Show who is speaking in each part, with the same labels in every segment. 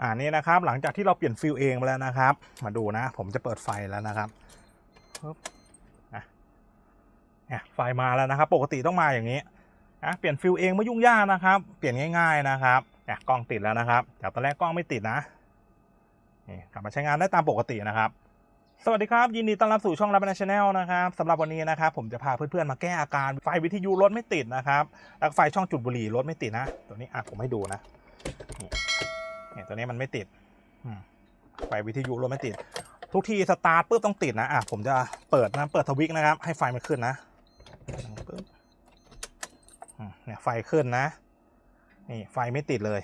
Speaker 1: อ่านี่นะครับหลังจากที่เราเปลี่ยนฟิลเองไปแล้วนะครับ มาดูนะ ผมจะเปิดไฟแล้วนะครับปึ๊บอะเนี่ยไฟมาแล้วนะครับ ปกติต้องมาอย่างนี้นะเปลี่ยนฟิลเองไม่ยุ่งยากนะครับ เปลี่ยนง่าย ๆนะครับเนี่ยกล้องติดแล้วนะครับจากตอนแรกกล้องไม่ติดนะนี่กลับมาใช้งานได้ตามปกตินะครับ สวัสดีครับ ยินดีต้อนรับสู่ช่องรับนาชแนลนะครับสำหรับวันนี้นะครับผมจะพาเพื่อนๆมาแก้อาการไฟวิทยุรถไม่ติดนะครับ แล้วก็ไฟช่องจุดบุหรี่รถไม่ติดนะ ตัวนี้อะผมให้ดูนะ เนี่ยตัวนี้มันไม่ติดไฟวิทยุรถไม่ติด ทุกทีสตาร์ทปุ๊บต้องติดนะอะผมจะเปิดนะเปิดทวิกนะครับ ให้ไฟมันขึ้นนะปึ๊บเนี่ยไฟขึ้นนะนี่ไฟไม่ติดเลย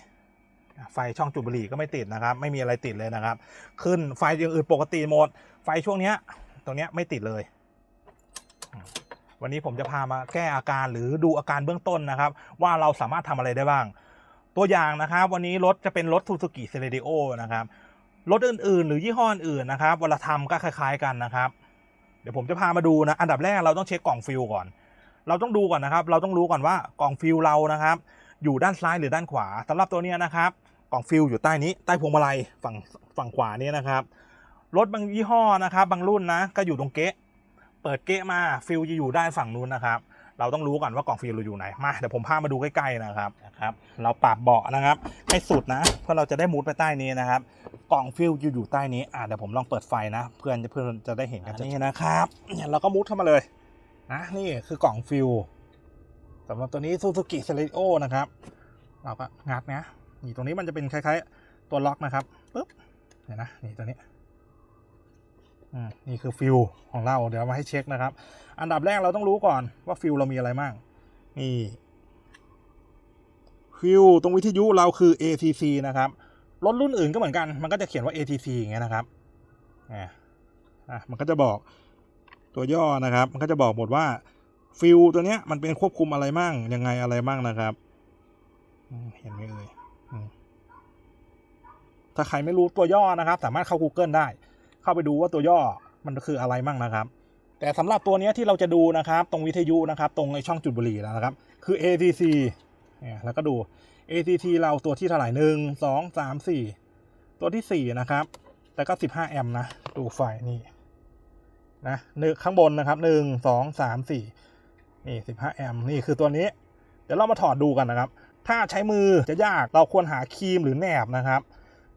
Speaker 1: ไฟช่องจุดบุหรี่ก็ไม่ติดนะครับ ไม่มีอะไรติดเลยนะครับ ขึ้นไฟอย่างอื่นปกติหมด ไฟช่วงเนี้ยตรงเนี้ยไม่ติดเลย วันนี้ผมจะพามาแก้อาการหรือดูอาการเบื้องต้นนะครับ ว่าเราสามารถทำอะไรได้บ้าง ตัวอย่างนะครับ วันนี้รถจะเป็นรถ Suzuki c e l e r i o นะครับ รถอื่นๆ หรือยี่ห้ออื่นนะครับเวลาทำก็คล้ายๆกันนะครับ เดี๋ยวผมจะพามาดูนะ อันดับแรกเราต้องเช็คกล่องฟิลก่อน เราต้องดูก่อนนะครับ เราต้องรู้ก่อนว่ากล่องฟิลเรานะครับ อยู่ด้านซ้ายหรือด้านขวาสำหรับตัวเนี้ยนะครับ กล่องฟิลอยู่ใต้นี้ ใต้พวงมาลัยฝั่งฝั่งขวานี้นะครับ รถบางยี่ห้อนะครับ บางรุ่นนะ ก็อยู่ตรงเก๊ะ เปิดเก๊ะมาฟิลจะอยู่ด้านฝั่งนู้นนะครับ เราต้องรู้ก่อนว่ากล่องฟิลเราอยู่ไหนมาเดี๋ยวผมพามาดูใกล้ๆนะครับนะครับ เราปรับเบาะนะครับ ให้สุดนะ เพื่อเราจะได้มุดไปใต้นี้นะครับ กล่องฟิลอยู่อยู่ใต้นี้อะเดี๋ยวผมลองเปิดไฟนะ เพื่อนเพื่อนจะได้เห็นกันนี่นะครับเนี่ยเราก็มุดเข้ามาเลยนะนี่คือกล่องฟิลสำหรับตัวนี้ Suzuki c e l e r i o นะครับเราก็งัดนะนี่ตรงนี้มันจะเป็นคล้าย ๆ ตัวล็อกนะครับปุ๊บเห็นนะนี่ตัวนี้อืม นี่คือฟิลของเราเดี๋ยวมาให้เช็คนะครับ อันดับแรกเราต้องรู้ก่อนว่าฟิลเรามีอะไรบ้างนี่ฟิลตรงวิทยุเราคือ ATC นะครับรถรุ่นอื่นก็เหมือนกัน มันก็จะเขียนว่า ATC อย่างเงี้ยนะครับอ่าอะมันก็จะบอกตัวย่อนะครับ มันก็จะบอกหมดว่าฟิลตัวเนี้ยมันเป็นควบคุมอะไรมั่งยังไงอะไรมั่งนะครับเห็นไหมเอ่ยถ้าใครไม่รู้ตัวย่อนะครับ สามารถเข้า Google ได้ เข้าไปดูว่าตัวย่อมันคืออะไรมั่งนะครับ แต่สำหรับตัวนี้ที่เราจะดูนะครับ ตรงวิทยุนะครับ ตรงในช่องจุดบุหรี่แล้วนะครับ คือ ATC เนี่ยแล้วก็ดู ATC เราตัวที่เท่าไหร่หนึ่งสองสามสี่ตัวที่สี่นะครับแล้วก็สิบห้าแอมป์นะ ดูไฟนี่นะหนึ่งข้างบนนะครับหนึ่งสองสามสี่นี่สิบห้าแอมป์นี่คือตัวนี้ เดี๋ยวเรามาถอดดูกันนะครับ ถ้าใช้มือจะยากเราควรหาครีมหรือแหนบนะครับ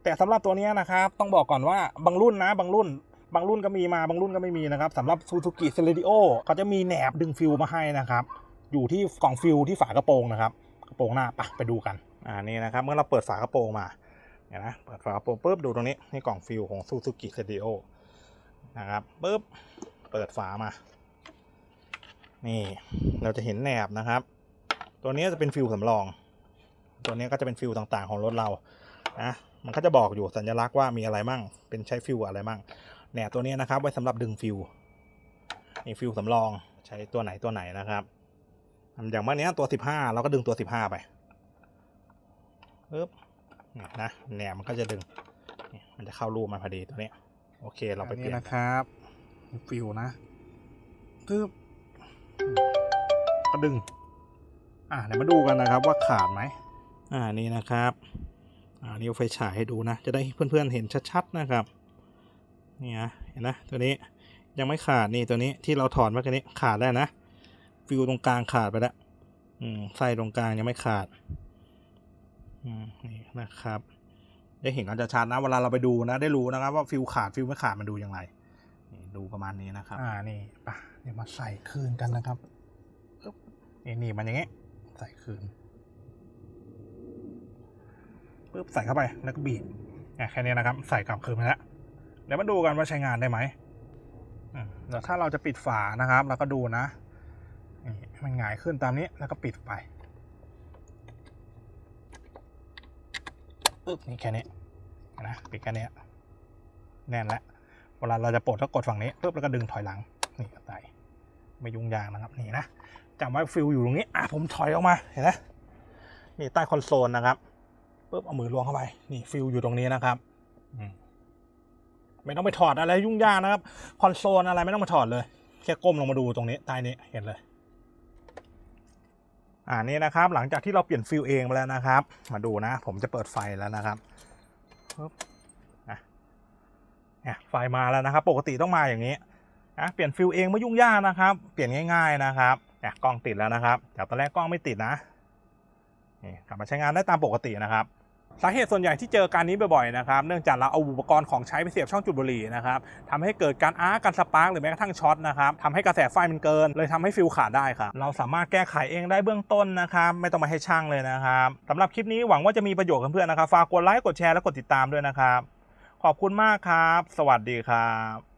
Speaker 1: แต่สำหรับตัวนี้นะครับ ต้องบอกก่อนว่าบางรุ่นนะบางรุ่น บางรุ่นก็มีมาบางรุ่นก็ไม่มีนะครับสำหรับ Suzuki c e l e r i o เขาจะมีแหนบดึงฟิลมาให้นะครับ อยู่ที่กล่องฟิลที่ฝากระโปรงนะครับกระโปรงหน้าปะไปดูกันอ่านี่นะครับ เมื่อเราเปิดฝากระโปรงมาเนี่ยนะเปิดฝากระโปรงปุ๊บดูตรงนี้นี่กล่องฟิลของ Suzuki c e l e r i o นะครับปุ๊บเปิดฝามา นี่เราจะเห็นแหนบนะครับ ตัวนี้จะเป็นฟิลสำรอง ตัวนี้ก็จะเป็นฟิลต่างๆของรถเรานะ มันก็จะบอกอยู่สัญลักษณ์ว่ามีอะไรมั่ง เป็นใช้ฟิลอะไรมั่งแหนบตัวนี้นะครับไว้สำหรับดึงฟิลนี่ฟิลสำรองใช้ตัวไหนตัวไหนนะครับ อย่างเมื่อนี้ตัว15เราก็ดึงตัว15ไปปึ๊บนี่นะแหนบมันก็จะดึงนี่มันจะเข้ารูมันพอดีตัวนี้โอเคเราไปเปลี่ยนนะครับฟิลนะปึ๊บก็ดึง อะเดี๋ยวมาดูกันนะครับว่าขาดไหมอ่านี่นะครับ อ่านี่เอาไฟฉายให้ดูนะ จะได้เพื่อนๆเห็นชัดๆนะครับ นี่นะเห็นนะตัวนี้ยังไม่ขาดนี่ตัวนี้ที่เราถอดเมื่อกี้นี้ขาดแล้วนะ ฟิวตรงกลางขาดไปแล้วอืมไส้ตรงกลางยังไม่ขาด อืมนี่นะครับ ได้เห็นกันจะชัดนะ เวลาเราไปดูนะ ได้รู้นะครับ ว่าฟิวขาดฟิวไม่ขาดมันดูยังไงนี่ดูประมาณนี้นะครับ อ่านี่ปะเดี๋ยวมาใส่คืนกันนะครับปึ๊บนี่นี่มันอย่างงี้ใส่คืน ปุ๊บใส่เข้าไปแล้วก็บีบแค่นี้นะครับ ใส่กลับคืนไปแล้วเดี๋ยวมาดูกันว่าใช้งานได้ไหมเดี๋ยวถ้าเราจะปิดฝานะครับเราก็ดูนะมันหงายขึ้นตามนี้แล้วก็ปิดไปปึ๊บนี่แค่นี้นะปิดแค่นี้แน่นแล้วเวลาเราจะปลดก็กดฝั่งนี้ปุ๊บแล้วก็ดึงถอยหลังนี่ใส่ไม่ยุ่งยากนะครับนี่นะจำไว้ฟิลอยู่ตรงนี้อะผมถอยออกมาเห็นไหมนี่ใต้คอนโซลนะครับ ปุ๊บเอามือล้วงเข้าไปนี่ฟิลอยู่ตรงนี้นะครับไม่ต้องไปถอดอะไรยุ่งยากนะครับคอนโซลอะไรไม่ต้องมาถอดเลย แค่ก้มลงมาดูตรงนี้ใต้นี้เห็นเลย อ่านี่นะครับ หลังจากที่เราเปลี่ยนฟิลเองไปแล้วนะครับ มาดูนะ ผมจะเปิดไฟแล้วนะครับปปึ๊บอะเนี่ยไฟมาแล้วนะครับ ปกติต้องมาอย่างนี้นะเปลี่ยนฟิลเองไม่ยุ่งยากนะครับ เปลี่ยนง่าย ๆนะครับนี่ยกล้องติดแล้วนะครับจากตอนแรกกล้องไม่ติดนะนี่กลับมาใช้งานได้ตามปกตินะครับ สาเหตุส่วนใหญ่ที่เจอการนี้บ่อยๆนะครับ เนื่องจากเราเอาอุปกรณ์ของใช้ไปเสียบช่องจุดบุหรี่นะครับทำให้เกิดการอาร์กการสปาร์กหรือแม้กระทั่งช็อตนะครับทำให้กระแสไฟมันเกิน เลยทำให้ฟิลขาดได้ครับ เราสามารถแก้ไขเองได้เบื้องต้นนะครับ ไม่ต้องมาให้ช่างเลยนะครับสำหรับคลิปนี้หวังว่าจะมีประโยชน์กับเพื่อนๆนะครับ ฝากกดไลค์ กดแชร์ และกดติดตามด้วยนะครับ ขอบคุณมากครับ สวัสดีครับ